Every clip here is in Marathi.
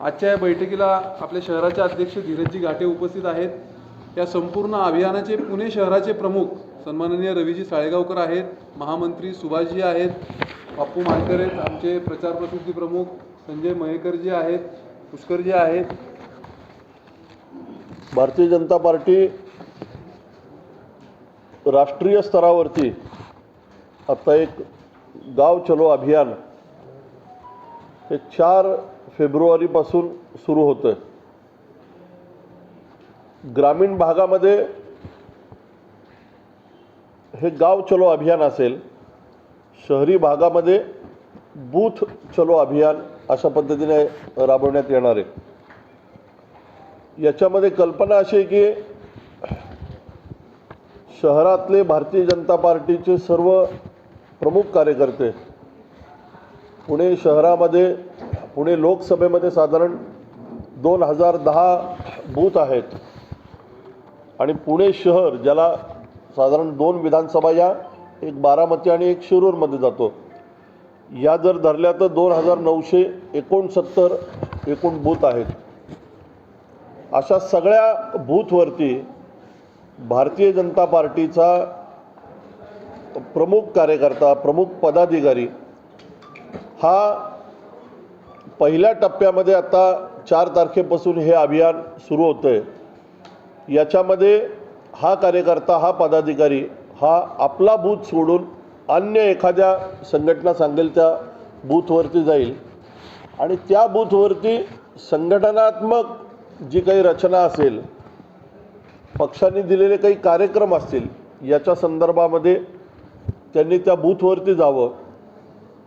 आजच्या या बैठकीला आपल्या शहराचे अध्यक्ष धीरजजी घाटे उपस्थित आहेत. या संपूर्ण अभियानाचे पुणे शहराचे प्रमुख सन्माननीय रवीजी साळेगावकर आहेत महामंत्री सुभाषजी आहेत बाप्पू मानकर आहेत आमचे प्रचार प्रसिद्धी प्रमुख संजय मयेकरजी आहेत पुष्करजी आहेत. भारतीय जनता पार्टी राष्ट्रीय स्तरावरती आता एक गाव चलो अभियान हे चार फेब्रुवारीपासून सुरू होतं ग्रामीण भागामध्ये हे गाव चलो अभियान असेल शहरी भागामध्ये बूथ चलो अभियान अशा पद्धतीने राबवण्यात येणार आहे. याच्यामध्ये कल्पना अशी आहे की शहरातले भारतीय जनता पार्टीचे सर्व प्रमुख कार्यकर्ते पुणे शहरामध्ये पुणे लोकसभेमध्ये साधारण दोन हजार दहा बूथ आहेत. आणि पुणे शहर ज्याला साधारण दोन विधानसभा या एक बारामती आणि एक शिरूरमध्ये जातो. या जर धरल्या तर दोन हजार नऊशे एकोणसत्तर एकूण बूथ आहेत. अशा सगळ्या बूथवरती भारतीय जनता पार्टीचा प्रमुख कार्यकर्ता प्रमुख पदाधिकारी हा पहिल्या टप्प्यामध्ये आता चार तारखेपासून हे अभियान सुरू होतं आहे याच्यामध्ये हा कार्यकर्ता हा पदाधिकारी हा आपला बूथ सोडून अन्य एखाद्या संघटना सांगेल त्या बूथवरती जाईल. आणि त्या बूथवरती संघटनात्मक जी काही रचना असेल पक्षांनी दिलेले काही कार्यक्रम असतील याच्या संदर्भामध्ये त्यांनी त्या बूथवरती जावं.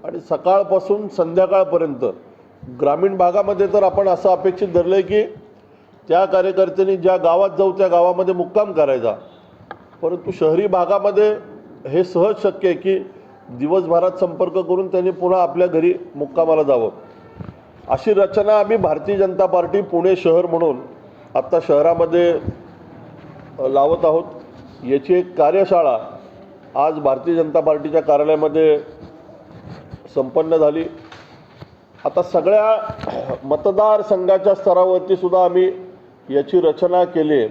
आणि सकाळपासून संध्याकाळपर्यंत ग्रामीण भागामध्ये तर आपण असं अपेक्षित धरलं आहे की त्या कार्यकर्त्यांनी ज्या गावात जाऊ त्या गावामध्ये मुक्काम करायचा. परंतु शहरी भागामध्ये हे सहज शक्य आहे की दिवसभरात संपर्क करून त्यांनी पुन्हा आपल्या घरी मुक्कामाला जावं. अशी रचना आम्ही भारतीय जनता पार्टी पुणे शहर म्हणून आत्ता शहरामध्ये लावत आहोत. याची एक कार्यशाळा आज भारतीय जनता पार्टीच्या कार्यालयामध्ये संपन्न झाली. आता सगळ्या मतदारसंघाच्या स्तरावरती सुद्धा आम्ही याची रचना केली. आहे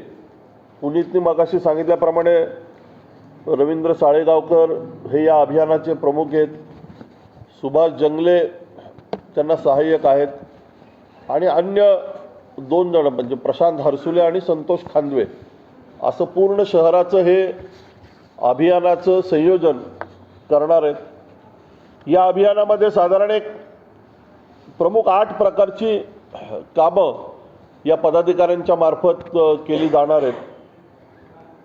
पुनीतनी मगाशी सांगितल्याप्रमाणे रवींद्र साळेगावकर हे या अभियानाचे प्रमुख आहेत. सुभाष जंगले त्यांना सहाय्यक आहेत. आणि अन्य दोन जण म्हणजे प्रशांत हरसुले आणि संतोष खांदवे. असं पूर्ण शहराचं हे अभियानाचं संयोजन करणार आहेत. या अभियानामध्ये साधारण एक प्रमुख आठ प्रकारची कामं या पदाधिकाऱ्यांच्या मार्फत केली जाणार आहेत.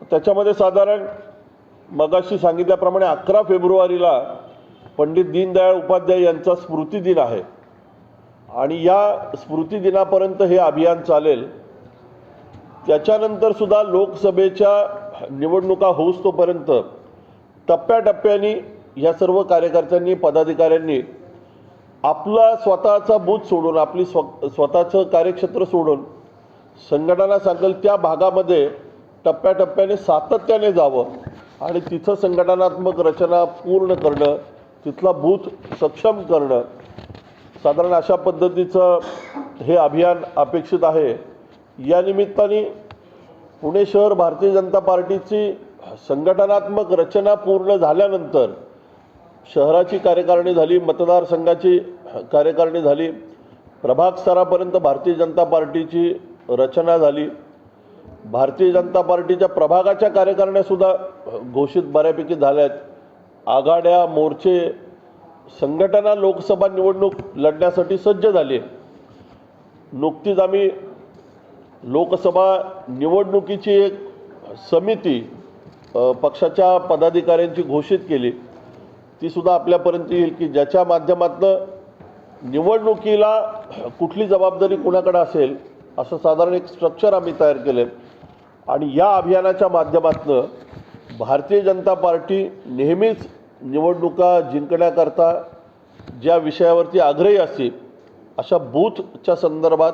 त्याच्यामध्ये साधारण मगाशी सांगितल्याप्रमाणे अकरा फेब्रुवारीला पंडित दीनदयाळ उपाध्याय यांचा स्मृती दिन आहे. आणि या स्मृती दिनापर्यंत हे अभियान चालेल. त्याच्यानंतर सुद्धा लोकसभेच्या निवडणुका होऊस तोपर्यंत टप्प्याटप्प्याने या सर्व कार्यकर्त्यांनी पदाधिकाऱ्यांनी आपला स्वतःचा बूथ सोडून आपली स्व स्वतःचं कार्यक्षेत्र सोडून संघटना सांगेल त्या भागामध्ये टप्प्याटप्प्याने सातत्याने जावं आणि तिथं संघटनात्मक रचना पूर्ण करणं तिथला बूथ सक्षम करणं. साधारण अशा पद्धतीचं हे अभियान अपेक्षित आहे. या निमित्ताने पुणे शहर भारतीय जनता पार्टीची संघटनात्मक रचना पूर्ण झाल्यानंतर शहराची कार्यकारिणी झाली मतदारसंघाची कार्यकारिणी झाली प्रभाग स्तरापर्यंत भारतीय जनता पार्टीची रचना झाली. भारतीय जनता पार्टीच्या प्रभागाच्या कार्यकारिण्यासुद्धा घोषित बऱ्यापैकी झाल्या आहेत. आघाड्या मोर्चे संघटना लोकसभा निवडणूक लढण्यासाठी सज्ज झाली नुकतीच आम्ही लोकसभा निवडणुकीची एक समिती पक्षाच्या पदाधिकाऱ्यांची घोषित केली. ती सुद्धा आपल्यापर्यंत येईल की ज्याच्या माध्यमातनं निवडणुकीला कुठली जबाबदारी कुणाकडे असेल असं साधारण एक स्ट्रक्चर आम्ही तयार केलं आहे आणि या अभियानाच्या माध्यमातनं भारतीय जनता पार्टी नेहमीच निवडणुका जिंकण्याकरता ज्या विषयावरती आग्रही असतील अशा बूथच्या संदर्भात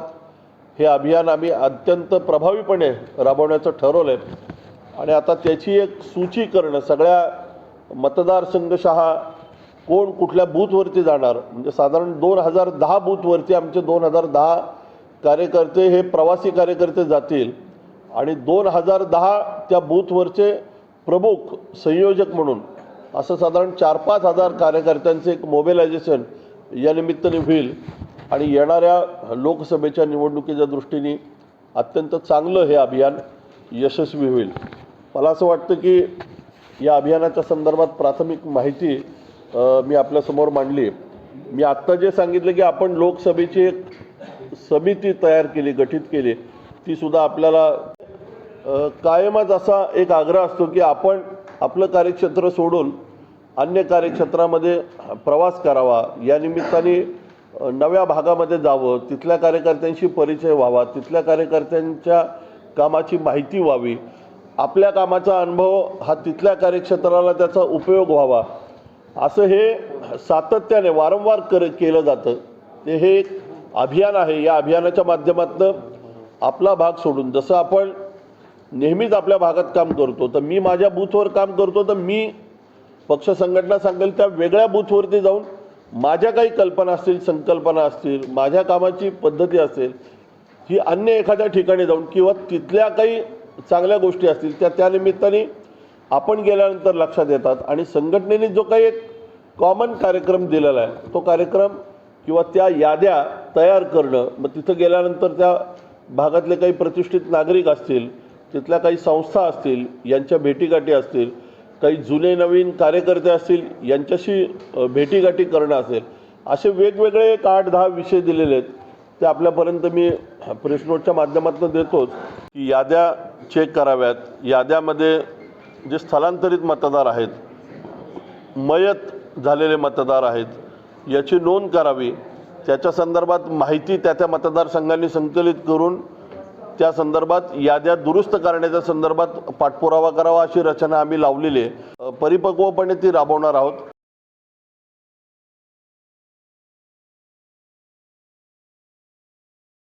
हे अभियान आम्ही अत्यंत प्रभावीपणे राबवण्याचं ठरवलं आहे आणि आता त्याची एक सूची करणं सगळ्या मतदारसंघशहा कोण कुठल्या बूथवरती जाणार? म्हणजे साधारण दोन हजार दहा बूथवरती आमचे दोन हजार दहा कार्यकर्ते हे प्रवासी कार्यकर्ते जातील. आणि दोन हजार दहा त्या बूथवरचे प्रमुख संयोजक म्हणून असं साधारण चार पाच हजार कार्यकर्त्यांचे एक मोबिलायझेशन या निमित्ताने होईल. आणि येणाऱ्या लोकसभेच्या निवडणुकीच्या दृष्टीने अत्यंत चांगलं हे अभियान यशस्वी होईल. मला असं वाटतं की या अभियानाच्या संदर्भात प्राथमिक माहिती मी आपल्यासमोर मांडली. मी आत्ता जे सांगितलं की आपण लोकसभेची एक समिती तयार केली गठीत केली ती सुद्धा आपल्याला कायमच असा एक आग्रह असतो की आपण आपलं कार्यक्षेत्र सोडून अन्य कार्यक्षेत्रामध्ये प्रवास करावा. या निमित्ताने नव्या भागामध्ये जावं तिथल्या कार्यकर्त्यांशी परिचय व्हावा तिथल्या कार्यकर्त्यांच्या कामाची माहिती व्हावी. आपल्या कामाचा अनुभव हा तिथल्या कार्यक्षेत्राला त्याचा उपयोग व्हावा. असं हे सातत्याने वारंवार कर केलं जातं. ते हे एक अभियान आहे. या अभियानाच्या माध्यमातून आपला भाग सोडून जसं आपण नेहमीच आपल्या भागात काम करतो तर मी माझ्या बूथवर काम करतो तर मी पक्ष संघटना सांगेल त्या वेगळ्या बूथवरती जाऊन माझ्या काही कल्पना असतील संकल्पना असतील माझ्या कामाची पद्धती असेल ही अन्य एखाद्या ठिकाणी जाऊन किंवा तिथल्या काही चांगल्या गोष्टी असतील त्या त्यानिमित्ताने आपण गेल्यानंतर लक्षात येतात. आणि संघटनेने जो काही एक कॉमन कार्यक्रम दिलेला आहे तो कार्यक्रम किंवा त्या याद्या तयार करणं मग तिथं गेल्यानंतर त्या भागातले काही प्रतिष्ठित नागरिक असतील तिथल्या काही संस्था असतील यांच्या भेटीगाठी असतील काही जुने नवीन कार्यकर्ते असतील यांच्याशी भेटीगाठी करणं असेल असे वेगवेगळे एक आठ दहा विषय दिलेले आहेत. ते आपल्यापर्यंत मी प्रेस नोटच्या माध्यमातून देतोच की याद्या चेक कराव्यात. याद्यामध्ये जे स्थलांतरित मतदार आहेत मयत झालेले मतदार आहेत याची नोंद करावी. त्याच्या संदर्भात माहिती त्या त्या मतदारसंघांनी संकलित करून त्या संदर्भात याद्या दुरुस्त करण्याच्या संदर्भात पाठपुरावा करावा अशी रचना आम्ही लावलेली आहे. परिपक्वपणे ती राबवणार आहोत.